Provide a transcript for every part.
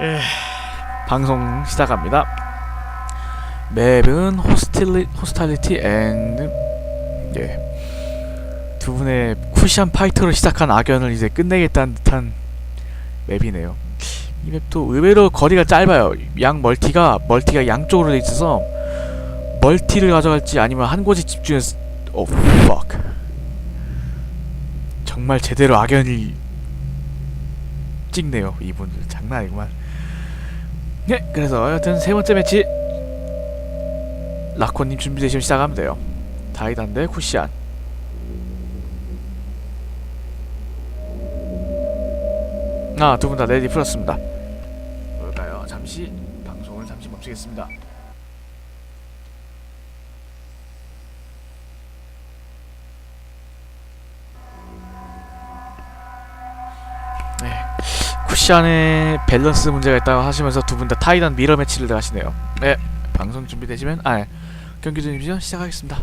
에, 방송 시작합니다. 맵은 호스틸리, 호스탈리티 앤 예. 두 분의 쿠션 파이터로 시작한 악연을 이제 끝내겠다는 듯한 맵이네요. 이 맵도 의외로 거리가 짧아요. 양 멀티가 멀티가 양쪽으로 돼 있어서 멀티를 가져갈지 아니면 한 곳에 집중해서 오 fuck 정말 제대로 악연이 찍네요 이분들 장난 아니구만 네 그래서 여튼 세 번째 매치. 라코님 준비되시면 시작하면 돼요. 다이단 대 쿠시안. 아 두 분 다 레디 풀었습니다. 뭘까요? 잠시 방송을 잠시 멈추겠습니다 쿠시안의 밸런스 문제가 있다고 하시면서 두 분 다 타이단 미러 매치를 하시네요. 네, 방송 준비되시면 아 네. 경기 준비죠 시작하겠습니다.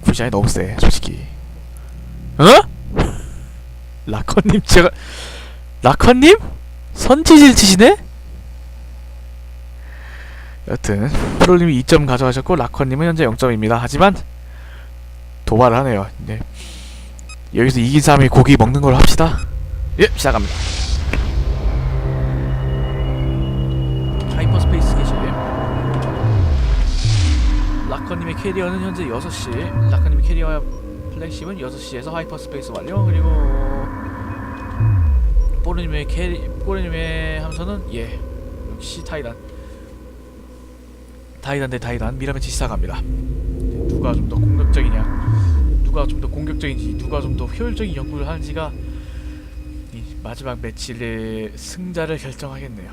쿠시안이 너무 세, 솔직히. 어? 라커님 제가 라커님 선지질 치시네? 여튼 프로님이 2점 가져가셨고 라커님은 현재 0점입니다. 하지만 도발을 하네요. 네. 여기서 이긴 사람이 고기 먹는 걸로 합시다. 예, 시작합니다. 하이퍼스페이스 게시. 라커님의 캐리어는 현재 6시. 라커님의 캐리어와 플렉십은 6시에서 하이퍼스페이스 완료. 그리고 뽀르님의 캐리 뽀르님의 함선은 예 역시 타이단. 타이단 대 타이단 미라매치 시작합니다. 누가 좀 더 공격적이냐? 누가 좀 더 공격적인지 누가 좀 더 효율적인 연구를 하는지가 이 마지막 매치의 승자를 결정하겠네요.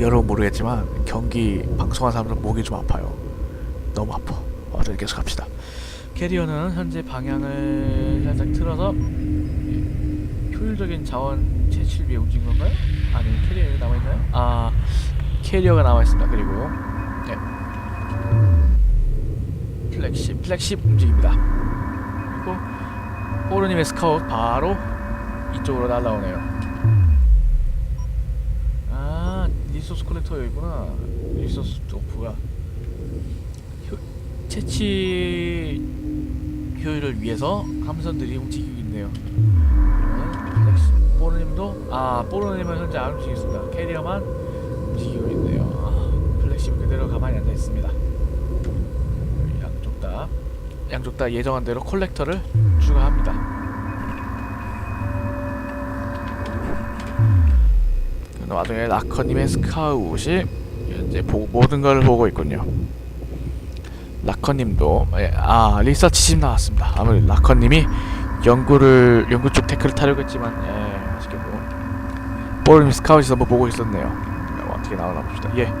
여러분 모르겠지만 경기 방송한 사람들은 목이 좀 아파요. 너무 아파. 어쨌든 계속 합시다. 캐리어는 현재 방향을 살짝 틀어서 효율적인 자원 채취를 위해 움직인 건가요? 아니 캐리어가 남아 있나요? 아 캐리어가 나와 있습니다. 그리고 네. 플렉십, 플렉십 움직입니다. 그리고 포르님의 스카웃 바로 이쪽으로 날라오네요. 아 리소스 컬렉터 여기구나. 리소스 오프가 효, 채취 효율을 위해서 함선들이 움직이고 있네요. 플렉십, 포르님도 아 포르님은 현재 안 움직이고 있습니다. 캐리어만 움직이고 있네요. 아, 플렉시브 그대로 가만히 앉아 있습니다. 양쪽 다 양쪽 다 예정한 대로 콜렉터를 추가합니다. 그 와중에 라커님의 스카웃이 보, 모든 걸 보고 있군요. 라커님도 예, 아 리서치심 나왔습니다. 아무래도 라커님이 연구를 연구 쪽 태클을 타려고 했지만 예 아쉽게도 볼님 스카웃이 한번 보고 있었네요. 어떻게 나오나 봅시다. 예.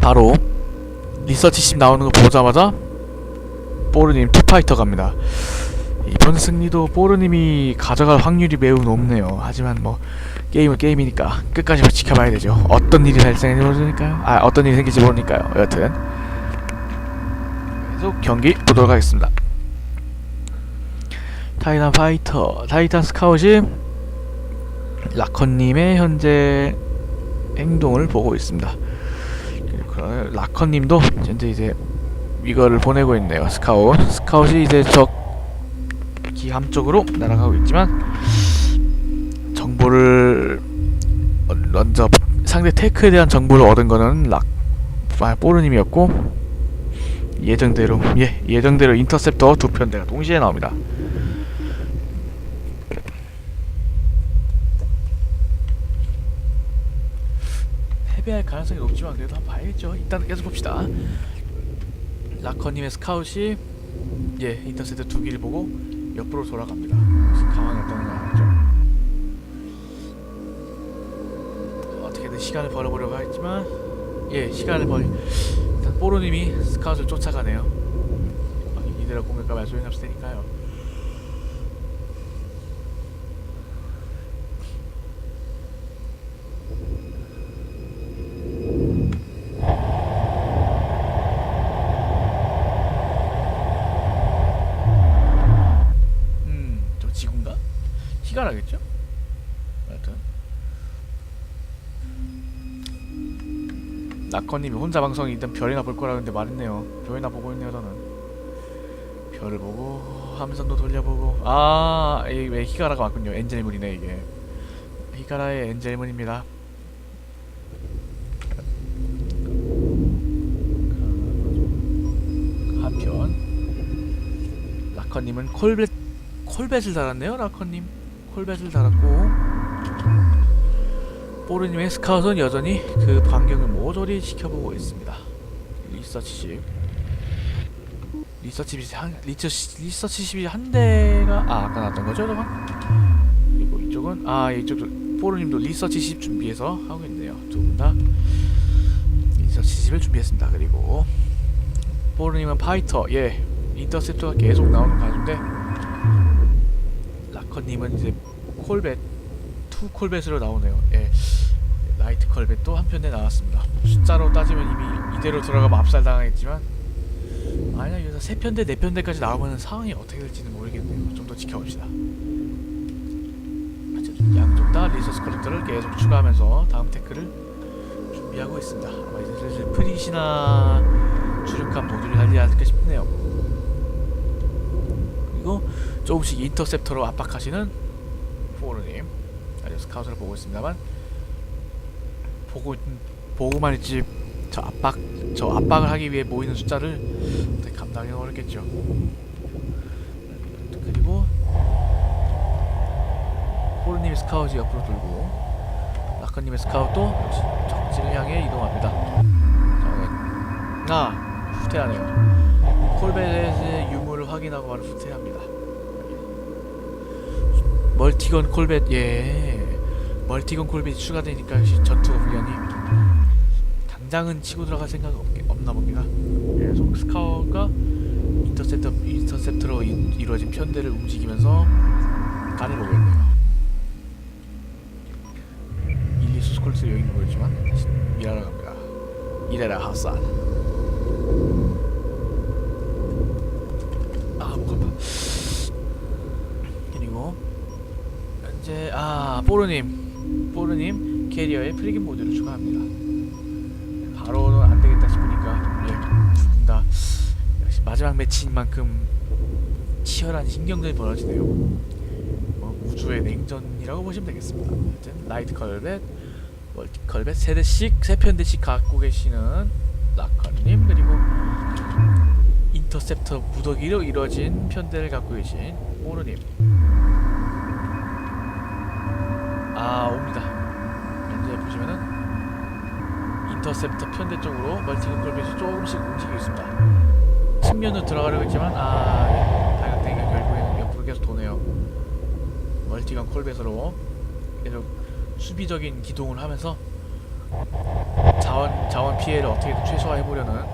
바로 리서치심 나오는 거 보자마자 뽀르님 투파이터 갑니다. 이번 승리도 뽀르님이 가져갈 확률이 매우 높네요. 하지만 뭐 게임은 게임이니까 끝까지 지켜봐야 되죠. 어떤 일이 발생할지 모르니까요. 아 어떤 일이 생길지 모르니까요. 여튼 계속 경기 보도록 하겠습니다. 타이탄 파이터, 타이탄 스카웃이 라컨님의 현재 행동을 보고 있습니다. 라커님도 현재 이제 이거를 보내고 있네요. 스카웃. 스카웃이 이제 적 기함 쪽으로 날아가고 있지만 정보를 먼저 상대 테크에 대한 정보를 얻은 거는 락 아, 뽀르님이었고 예정대로 예 예정대로 인터셉터 두 편 대가 동시에 나옵니다. 패배할 가능성이 높지만 그래도 한번 봐야겠죠. 일단 계속 봅시다. 라커님의 스카웃이 예 인터셉트 두 기를 보고 옆으로 돌아갑니다. 상황이 어떤가 죠 어떻게든 시간을 벌어보려고 하겠지만 예 시간을 벌 일단 뽀로님이 스카웃을 쫓아가네요. 어, 이대로 공격과 소용없을 테니까요. 희가라겠죠? 하여튼 나커님이 혼자 방송이 일단 별이나 볼 거라는데 말했네요. 별이나 보고 있네요 저는. 별을 보고 함선도 돌려보고 아왜 히가라가 왔군요. 엔젤문이네 이게. 히가라의 엔젤문입니다. 한편 라커님은 콜벳 콜벳을 달았네요. 라커님 콜벳을 달았고 뽀르님의 스카웃은 여전히 그 반경을 모조리 지켜보고 있습니다. 리서치십 리서치십 한 리서치 리서치십이 한 대가 아 아까 나왔던 거죠, 저건? 그리고 이쪽은 아 이쪽도 뽀르님도 리서치십 준비해서 하고 있네요. 두 분 다 리서치십을 준비했습니다. 그리고 뽀르님은 파이터 예 인터셉터가 계속 나오는 가수인데 라커님은 이제 콜벳 투 콜벳으로 나오네요. 예 라이트 콜벳도 한 편에 나왔습니다. 숫자로 따지면 이미 이대로 들어가면 압살 당하겠지만 만약 여기서 세 편대 네 편대까지 나오면 상황이 어떻게 될지는 모르겠네요. 좀 더 지켜봅시다. 양쪽 다 리소스 컬렉터를 계속 추가하면서 다음 태클을 준비하고 있습니다. 아마 이제 슬슬 프릿이나 주력한 모듈이 달리지 않을까 싶네요. 그리고 조금씩 인터셉터로 압박하시는 스카웃을 보고 있습니다만 보고 보고만 있지 저 압박 저 압박을 하기 위해 모이는 숫자를 감당하기 어렵겠죠. 그리고 포르님의 스카웃이 옆으로 돌고 스카웃도 역시 적지를 향해 이동합니다. 자, 아 후퇴하네요. 콜벳의 유무를 확인하고 바로 후퇴합니다. 멀티건 콜벳 예 멀티건 콜벳이 추가되니까 역시 전투가 훈련이 당장은 치고 들어갈 생각 없게 없나 봅니다. 계속 스카우가 인터셉터 인터셉터로 이, 이루어진 편대를 움직이면서 간을 보고 있네요. 일리스 스콜스 여기 있는 거였지만 일하러 갑니다. 이래라 하산. 아, 목 아파. 그리고 현재 아 뽀르님 뽀르님 캐리어에 프리긴 모드를 추가합니다. 바로는 안 되겠다 싶으니까 예두분다 역시 마지막 매치인 만큼 치열한 신경전이 벌어지네요. 뭐 우주의 냉전이라고 보시면 되겠습니다. 하여튼 라이트 컬벳, 멀티 컬벳 세 대씩 세 편대씩 갖고 계시는 라커님 그리고 인터셉터 무더기로 이루어진 편대를 갖고 계신 오르님. 아 옵니다. 보시면은 인터셉터 편대 쪽으로 멀티건 콜벳이 조금씩 움직이고 있습니다. 측면으로 들어가려고 했지만 아 예, 다이어트가 결국에는 옆으로 계속 도네요. 멀티건 콜벳으로 계속 수비적인 기동을 하면서 자원 자원 피해를 어떻게든 최소화해 보려는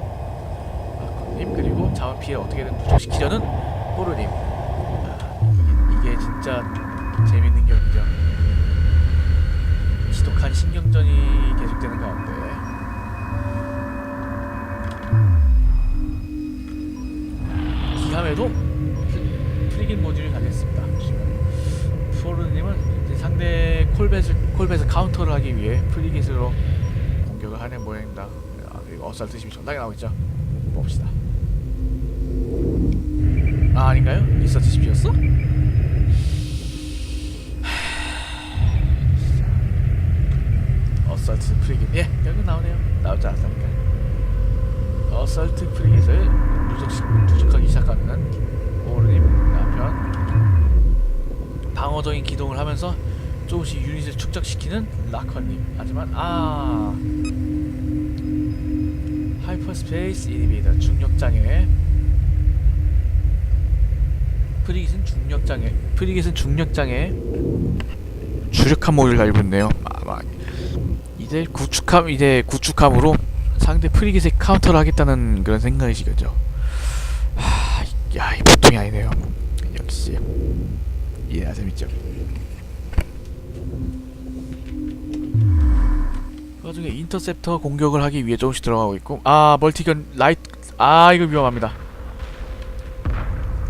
님 그리고 자원 피해 어떻게든 부족시키려는 호르님. 아, 이게 진짜 지독한 신경전이 계속되는 가운데 기함에도 프- 프리긴 모듈을 가졌습니다. 포르님은 이제 상대 콜벳을 콜벳을 카운터를 하기 위해 프리깃으로 공격을 하는 모양입니다. 아, 그리고 어설트 심이 존나게 나오고 있죠. 봅시다. 아 아닌가요? 리서치 CP였어? 어설트 프리깃 예 여기 나오네요. 나오지 않았습니까? 어설트 프리깃을 누적, 누적하기 시작하는 오르님 남편 방어적인 기동을 하면서 조금씩 유닛을 축적시키는 라커님. 하지만 아 하이퍼스페이스 이니베이터 중력장애. 프리깃은 중력장애. 프리깃은 중력장애. 주력한 모듈 가지고 있네요. 아마 이제 구축함 이제 구축함으로 상대 프리깃에 카운터를 하겠다는 그런 생각이시겠죠? 하, 야, 이 보통이 아니네요. 역시. 예, 재밌죠. 그 와중에 인터셉터 공격을 하기 위해 조금씩 들어가고 있고 아 멀티건 라이트 아 이거 위험합니다.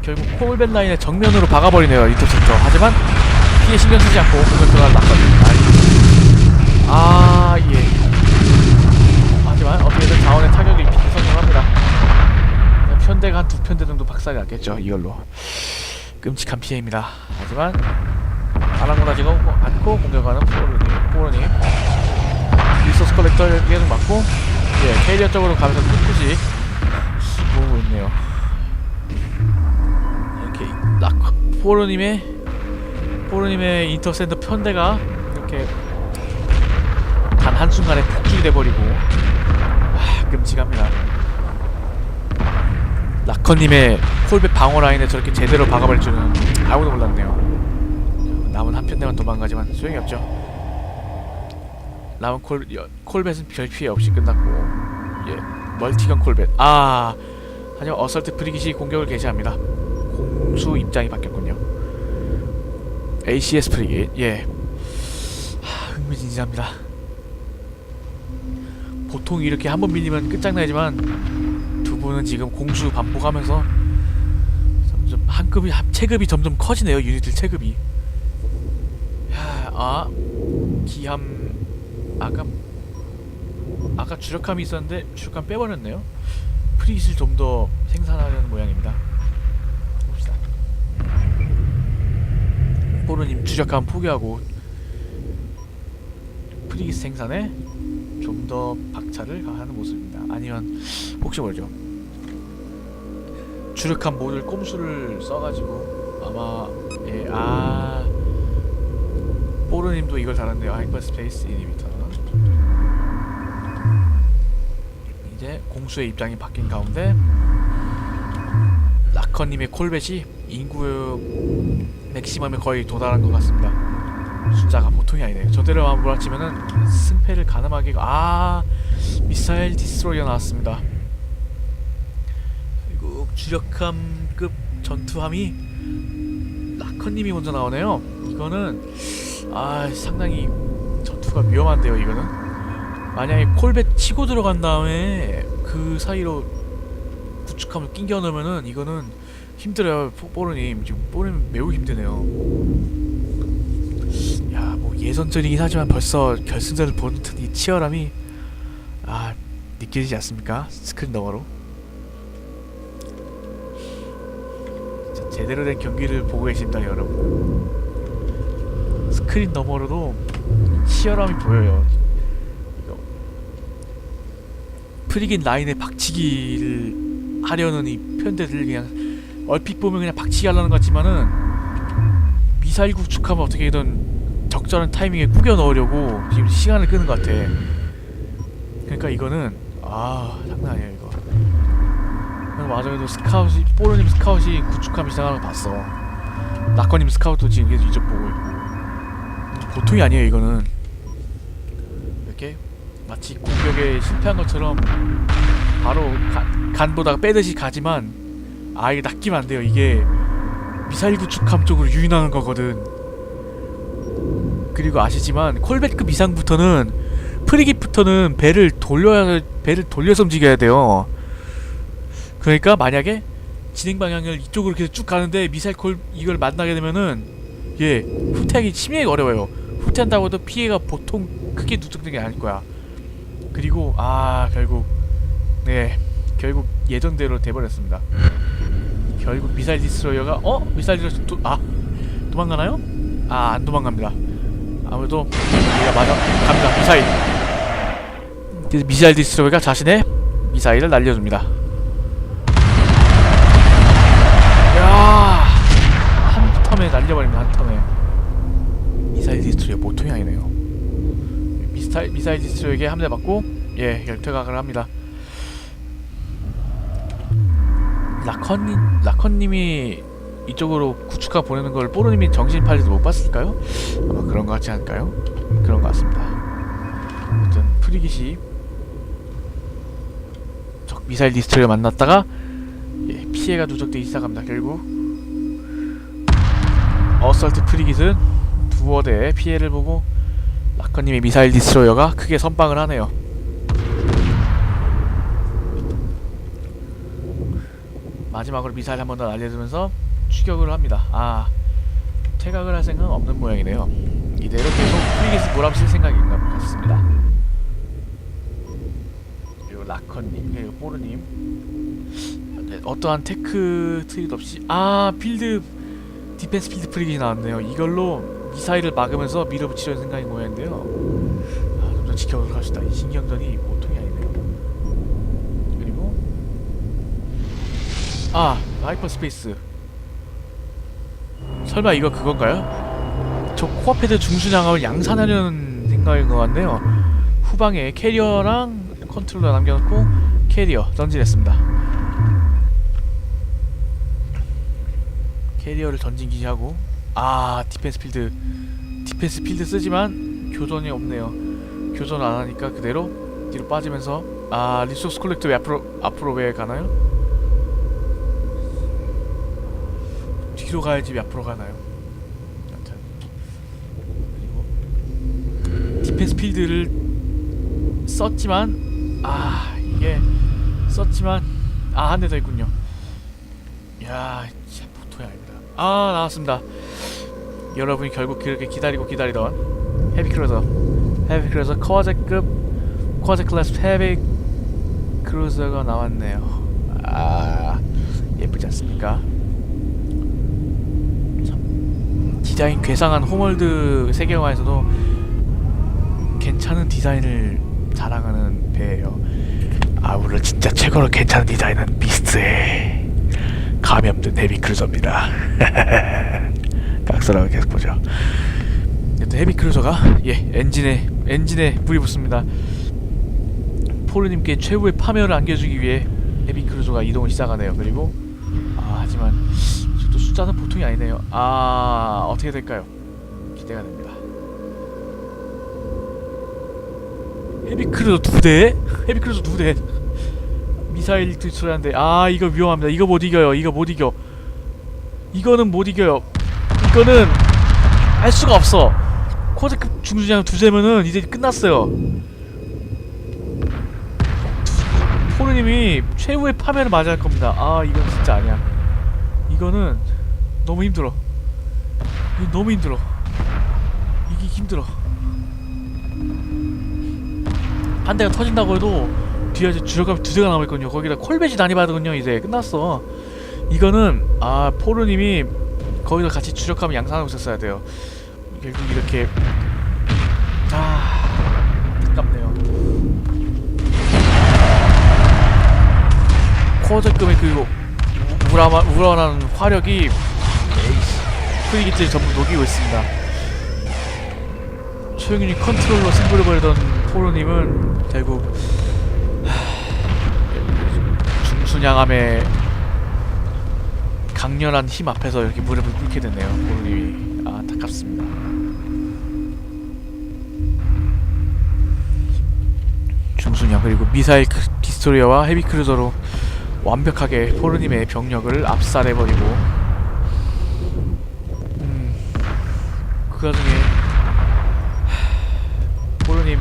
결국 콜벤 라인의 정면으로 박아버리네요 인터셉터. 하지만 피해 신경 쓰지 않고 공격 들어갈 낙하 두 편대 정도 박살이 났겠죠 이걸로. 끔찍한 피해입니다. 하지만 아랑곳하지고 않고 공격하는 포로님, 포로님. 리소스 컬렉터 계속 맞고 예 캐리어 쪽으로 가면서 꿋꿋이 모으고 있네요. 이렇게 락 포로님의 포로님의 인터센터 편대가 이렇게 단 한순간에 폭죽이 돼버리고 아 끔찍합니다 라커님의 콜백 방어 라인에 저렇게 제대로 박아버릴 줄은 아무도 몰랐네요. 남은 한 편대만 도망가지만 소용이 없죠. 남은 콜, 여, 콜벳은 별 피해 없이 끝났고 예 멀티건 콜벳. 아 하지만 어설트 프리깃이 공격을 개시합니다. 공수 입장이 바뀌었군요. ACS 프리깃 예. 하, 흥미진진합니다. 보통 이렇게 한 번 밀리면 끝장나지만 두 분은 지금 공수 반복하면서 점점 한 급이 한 체급이 점점 커지네요 유닛들 체급이 야, 아 기함 아까 아까 주력함이 있었는데 주력함 빼버렸네요 프리깃을 좀 더 생산하려는 모양입니다 봅시다 포르님 주력함 포기하고 프리깃 생산에 좀 더 박차를 가하는 모습입니다. 아니면 혹시 모르죠. 주력한 모듈 꼼수를 써가지고 아마 예, 아 포르님도 이걸 달았네요. 하이퍼 스페이스 이니비터. 이제 공수의 입장이 바뀐 가운데 라커님의 콜벳이 인구 맥시멈에 거의 도달한 것 같습니다. 숫자가 보통이 아니네요. 저대로만 몰아치면은 승패를 가늠하기가 아 미사일 디스트로이어 나왔습니다. 주력함급 전투함이 라커님이 먼저 나오네요. 이거는 아 상당히 전투가 위험한데요. 이거는 만약에 콜벳 치고 들어간 다음에 그 사이로 구축함을 낑겨 넣으면은 이거는 힘들어요. 포- 뽀르님 지금 뽀르님 매우 힘드네요. 야, 뭐 예선전이긴 하지만 벌써 결승전을 보는 듯이 치열함이 아 느껴지지 않습니까? 스크린 너머로. 제대로 된 경기를 보고 계십니다, 여러분. 스크린 너머로도 치열함이 보여요. 프리긴 라인에 박치기를 하려는 이 편대들 그냥 얼핏 보면 그냥 박치기 하려는 것 같지만은 미사일 구축하면 어떻게든 적절한 타이밍에 꾸겨 넣으려고 지금 시간을 끄는 것 같아. 그러니까 이거는 아 장난 아니야 이거. 마저에도 스카웃이 뽀로님 스카웃이 구축함 이상하는 거 봤어. 낙커님 스카웃도 지금 계속 이쪽 보고 있고. 보통이 아니에요 이거는. 이렇게 마치 공격에 실패한 것처럼 바로 가, 간보다가 빼듯이 가지만 아 이게 낚이면 안 돼요 이게 미사일 구축함 쪽으로 유인하는 거거든. 그리고 아시지만 콜벳급 이상부터는 프리깃부터는 배를 돌려야 배를 돌려서 움직여야 돼요. 그러니까 만약에 진행 방향을 이쪽으로 계속 쭉 가는데 미사일 콜 이걸 만나게 되면은 예 후퇴하기 치명이 어려워요. 후퇴한다고 해도 피해가 보통 크게 누적되는 게 아닐 거야. 그리고 아 결국 네 결국 예정대로 돼버렸습니다. 결국 미사일 디스트로이어가 어 미사일 디스트로이어 도, 아 도망가나요? 아 안 도망갑니다. 아무래도 얘가 맞아 갑니다 미사일. 미사일 디스트로이어가 자신의 미사일을 날려줍니다. 날려버립니다. 한 텀에. 미사일 디스트로이어 보통이 아니네요. 미사일 미사일 디스트로이어에게 함대 맞고 예 열퇴각을 합니다. 라컨님 라컨님이 이쪽으로 구축하 보내는 걸 뽀로님이 정신 팔려도 못 봤을까요? 아마 그런 것 같지 않을까요? 그런 것 같습니다. 어떤 프리깃이 적 미사일 디스트로이어 만났다가 예, 피해가 누적되기 시작합니다. 결국 어설트 프리깃은 두어 대의 피해를 보고 라커님의 미사일 디스트로이어가 크게 선방을 하네요. 마지막으로 미사일 한 번 더 날려주면서 추격을 합니다. 아 퇴각을 할 생각은 없는 모양이네요. 이대로 계속 프리게스 몰아붙일 생각인가 같습니다. 그리고 라커님, 그리고 보르님 네, 어떠한 테크 트윗 없이 아 필드 디펜스 필드 프리게이 나왔네요. 이걸로 미사일을 막으면서 밀어붙이려는 생각인 모양인데요. 아, 좀더 지켜보도록 합시다. 이 신경전이 보통이 아니네요. 그리고 아 하이퍼 스페이스 설마 이거 그건가요? 저 코어패드 중순양함을 양산하려는 생각인 것 같네요. 후방에 캐리어랑 컨트롤러 남겨놓고 캐리어 던지냈습니다. 캐리어를 던진 기지 하고 아 디펜스 필드 디펜스 필드 쓰지만 교전이 없네요. 교전 안 하니까 그대로 뒤로 빠지면서 아 리소스 콜렉터 왜 앞으로 앞으로 왜 가나요? 뒤로 가야지 왜 앞으로 가나요? 여튼 그리고 디펜스 필드를 썼지만 아 이게 썼지만 아 한 대 더 있군요. 야 아 나왔습니다. 여러분이 결국 그렇게 기다리고 기다리던 헤비 크루저 헤비 크루저 커제급 커제 클래스 헤비 크루저가 나왔네요. 아 예쁘지 않습니까? 참 디자인 괴상한 홈월드 세계화에서도 괜찮은 디자인을 자랑하는 배예요. 아 물론 진짜 최고로 괜찮은 디자인은 미스트의 감염된 헤비 크루저입니다. 깍스라고 계속 보죠. 일단 헤비 크루저가 예 엔진에 엔진에 불이 붙습니다. 포르님께 최후의 파멸을 안겨주기 위해 헤비 크루저가 이동을 시작하네요. 그리고 아 하지만 또 숫자는 보통이 아니네요. 아 어떻게 될까요? 기대가 됩니다. 헤비 크루저 두 대? 헤비 크루저 두 대. 미사일 투출하는데 아 이거 위험합니다. 이거 못 이겨요. 이거 못 이겨. 이거는 못 이겨요. 이거는 할 수가 없어. 코드급 중수장 두재면은 이제 끝났어요. 포르님이 최후의 파멸을 맞이할 겁니다. 아 이건 진짜 아니야. 이거는 너무 힘들어. 이거 너무 힘들어. 이게 힘들어. 한 대가 터진다고 해도 뒤에 주력감이 두 대가 남아있거든요. 거기다 콜벳이 난입하거든요. 이제 끝났어. 이거는 아 포르님이 거기서 같이 주력하면 양산하고 있었어야 돼요. 결국 이렇게 아 아깝네요. 코어적금의 그 우라마 우러나는 화력이 프리기트를 전부 녹이고 있습니다. 최영윤이 컨트롤러 승부를 벌이던 포로님은 결국 순양함의 강렬한 힘 앞에서 이렇게 무릎을 꿇게 됐네요. 포로님이 아, 안타깝습니다. 중순양 그리고 미사일 크- 디스토리어와 헤비 크루저로 완벽하게 포르님의 병력을 압살해버리고 음, 그 와중에 하, 포르님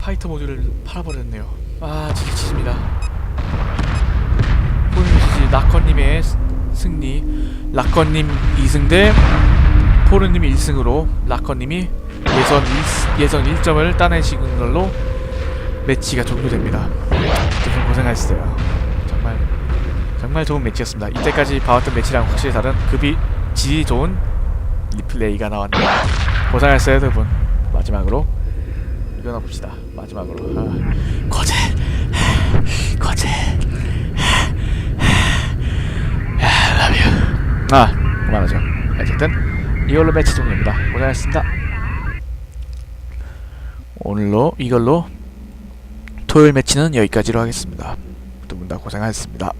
파이터 모듈을 팔아버렸네요 아 지지치입니다 포르님 지지 라커님의 스- 승리 라커님 2승 대 포르님 1승으로 라커님이 예선 1, 예선 1점을 따내시는 걸로 매치가 종료됩니다 두분 고생하셨어요. 정말 정말 좋은 매치였습니다. 이때까지 봐왔던 매치랑 확실히 다른 급이 질이 좋은 리플레이가 나왔네요. 고생하셨어요, 두 분. 마지막으로 이거나 봅시다. 마지막으로 아, 거제 거제 You. 아 그만하죠. 어쨌든 이걸로 매치 종료입니다. 고생하셨습니다. 오늘로 이걸로 토요일 매치는 여기까지로 하겠습니다. 두 분 다 고생하셨습니다.